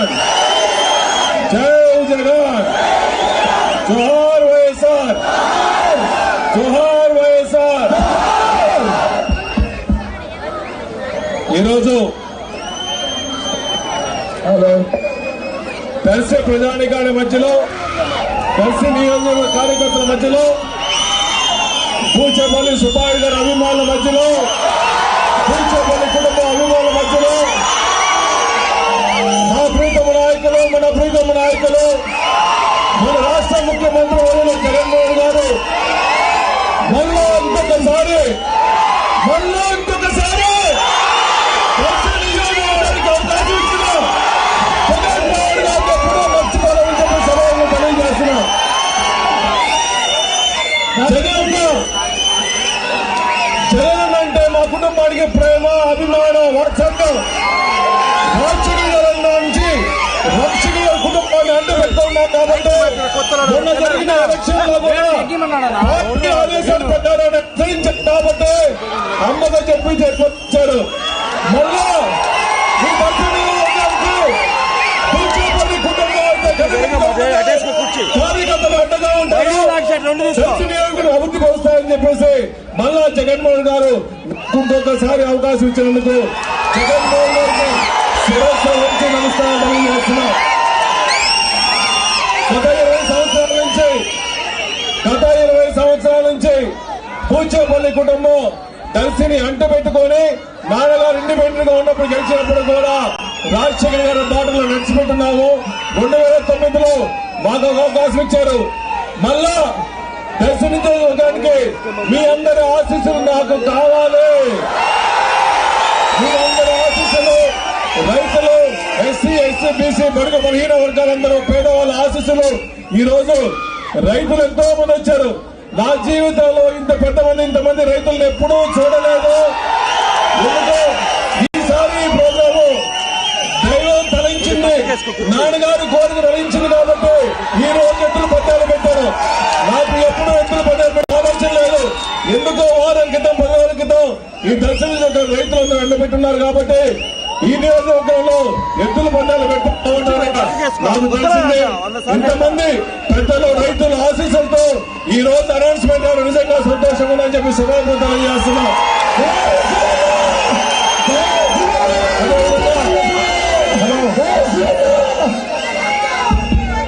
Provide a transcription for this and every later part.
జగన్ జై జగన్ జోహార్ వైఎస్ఆర్. జోహార్ వైఎస్ఆర్. ఈరోజు హలో. దర్శి ప్రజానికాని మధ్యలో దర్శి నియోజకవర్గ కార్యకర్తల మధ్యలో పూచపల్లి సుబ్బాయి గారి అభిమానుల మధ్యలో పూచపల్లి ముఖ్యమంత్రి వర్యులు జగన్మోహన్ గారు. మళ్ళా ఇంకొకసారి మళ్ళా ఇంకొకసారి. జగన్ జగన్ అంటే మా కుటుంబానికి ప్రేమ అభిమానం వాత్సల్యం మొన్న కూడా పార్టీ ఆదేశాలు పెట్టారని హెచ్చరించారు కాబట్టి అమ్మగా చెప్పి చెప్పొచ్చారు మళ్ళా కార్యకర్తలు అండగా ఉంటారు అభివృద్ధి చెప్పేసి మళ్ళా జగన్మోహన్ గారు ఇంకొకసారి అవకాశం ఇచ్చినందుకు జగన్మోహన్ గారికి శిరస్సు నమస్కారం తెలియజేస్తున్నాం. గత ఇరవై సంవత్సరాల నుంచి కూర్చోపల్లి కుటుంబం దర్శిని అంటు పెట్టుకొని నాన్నగారు ఇండిపెండెంట్గా ఉన్నప్పుడు గెలిచినప్పుడు కూడా రాజశేఖర్ గారి బాటలో నడిచిపెట్టున్నాము. రెండు వేల తొమ్మిదిలో మాకు అవకాశం ఇచ్చారు. మళ్ళా దర్శని మీ అందరి ఆశీస్సులు నాకు కావాలి. మీ అందరి ఆశీస్సులు రైతులు ఎస్సీ ఎస్సీ బీసీ బడుగు బలహీన వర్గాలందరూ పేదవాళ్ళ ఆశీస్సులు. ఈ రోజు రైతులు ఎంతో మంది వచ్చారు. నా జీవితంలో ఇంత పెద్ద మంది ఇంతమంది రైతులను ఎప్పుడూ చూడలేదు. ఈసారి ప్రోగ్రాము దైవం తలించింది. నాన్నగారి కోరిక తలించింది కాబట్టి ఈ రోజు ఎత్తులు పట్టాలు పెట్టారు. నాకు ఎప్పుడు ఎత్తులు పట్టాలు పెట్టే ఆలోచన లేదు. ఎందుకో వారం క్రితం పది రోజుల క్రితం ఈ దర్శనం యొక్క రైతులందరూ ఎండబెట్టున్నారు కాబట్టి ఈ నియోజకవర్గంలో ఎత్తుల పందాలు నాకు తెలిసింది ఇంతమంది పెద్దలు ఈ రోజు అనౌన్స్మెంట్ అవ్వడం నిజంగా సంతోషంగా ఉందని చెప్పి శుభాకాంక్షలు తెలియజేస్తున్నాం.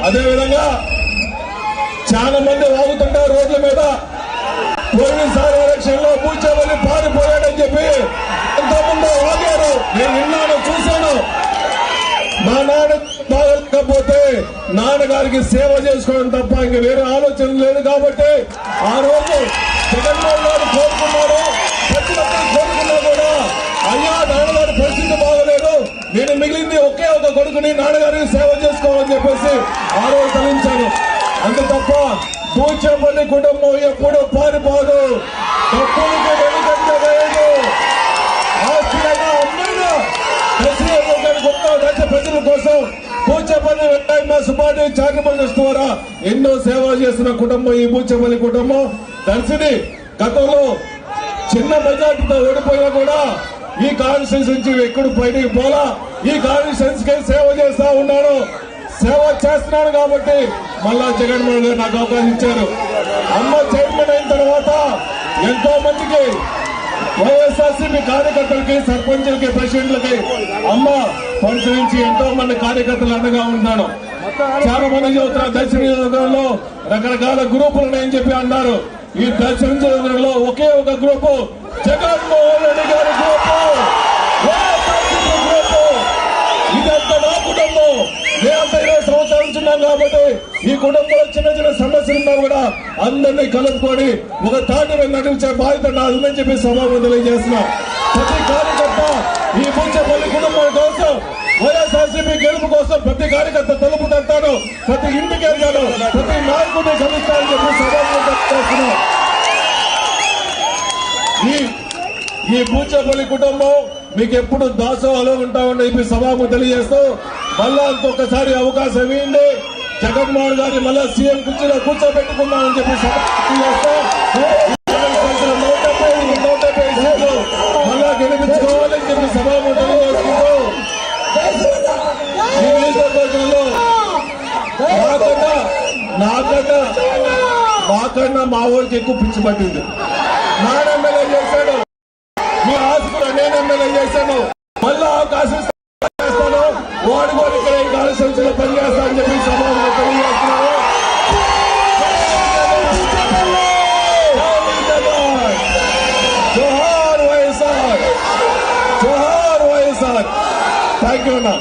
అదేవిధంగా చాలా మంది వాగుతుంటారు రోడ్ల మీద. పోయినసారి ఎలక్షన్లో పూచేవల్లి పారిపోయాడని చెప్పి ఎంతమంది వాగారు. నేను విన్నాను చూశాను. మా నాన్న బాగలేకపోతే నాన్నగారికి సేవ చేసుకోవడం తప్ప ఇంక వేరే ఆలోచన లేదు కాబట్టి ఆ రోజు జగన్మోహన్ గారు కోరుకున్నారు ప్రతి ఒక్కరు కోరుకున్నా కూడా అయ్యా నాన్నగారి పరిస్థితి బాగలేదు. నేను మిగిలింది ఒకే ఒక కొడుకుని నాన్నగారికి సేవ చేసుకోవాలని చెప్పేసి ఆ రోజు తలించాను. అంత తప్ప కూర్చోపల్లి కుటుంబం ఎప్పుడు పారిపోదు. తప్ప పూచపల్లి పార్టీ సుబ్బారెడ్డి ద్వారా ఎన్నో సేవలు చేస్తున్న కుటుంబం ఈ పూచపల్లి కుటుంబం. దర్శిని గతంలో చిన్న మెజార్టీతో ఓడిపోయినా కూడా ఈ కాన్స్టిట్యూన్స్ నుంచి ఎక్కడు బయటికి పోలా. ఈ కాన్స్టిట్యూన్స్కి సేవ చేస్తా ఉన్నాను సేవ చేస్తున్నాను కాబట్టి మళ్ళా జగన్మోహన్ గారు నాకు అవకాశం ఇచ్చారు. అమ్మ చైర్మన్ అయిన తర్వాత ఎంతో మందికి వైఎస్ఆర్సీపీ కార్యకర్తలకి సర్పంచులకి ప్రెసిడెంట్లకి అమ్మ పరిశీలించి ఎంతో మంది కార్యకర్తలు అండగా ఉన్నాను చాలా మంది చెబుతున్నారు దర్శన నియోజకవర్గంలో రకరకాల గ్రూపులు ఉన్నాయని చెప్పి అన్నారు. ఈ దర్శన నియోజకవర్గంలో ఒకే ఒక గ్రూపు జగన్మోహన్ రెడ్డి గారి గ్రూపు. గ్రూపు. ఇదంతా నా కుటుంబం. మేమంతా ఇరవై సంవత్సరాల నుంచి ఉన్నాం కాబట్టి ఈ కుటుంబంలో చిన్న చిన్న సమస్యలు ఉన్నా కూడా అందరినీ కలుపుకొని ఒక తాటి మీద నడిపించే బాధ్యత నాదని చెప్పి సభాపతి తెలియజేస్తున్నా. ప్రతి కార్యకర్త ఈ పుంచపల్లి కుటుంబం కోసం వైఎస్ఆర్ ప్రతి ఇంటికి వెళ్ళాను ప్రతి నాయకుడిని కలుస్తానని చెప్పి సభకు ఈ ఈ పూచపల్లి కుటుంబం మీకు ఎప్పుడు దాసోహలో ఉంటామని చెప్పి సభకు తెలియజేస్తూ మళ్ళా ఇంకొకసారి అవకాశం ఇవ్వండి. జగన్మోహన్ గారి మళ్ళా సీఎం కుర్చీలో కూర్చోబెట్టుకుందామని చెప్పి సభ తెలియజేస్తూ నూట డెబ్బై నూట డెబ్బై సీట్లు మళ్ళా గెలిపించుకోవాలని చెప్పి సభకు తెలియజేసుకుంటూ ఈ నియోజకవర్గ కన్నా మా ఊరికి ఎక్కువ పిచ్చి పట్టింది నాన్న ఎమ్మెల్యే చేశాడు మీ ఆశ నేను ఎమ్మెల్యే చేశాను మళ్ళా అవకాశం చేస్తాను వాడు కూడా ఇక్కడ ఈ కాన్స్టిట్యూన్సీలో పనిచేస్తా అని చెప్పి సభలో తెలియజేస్తున్నాను జోహార్ వైఎస్ఆర్ జోహార్ వైఎస్ఆర్ థ్యాంక్ యూ అన్నా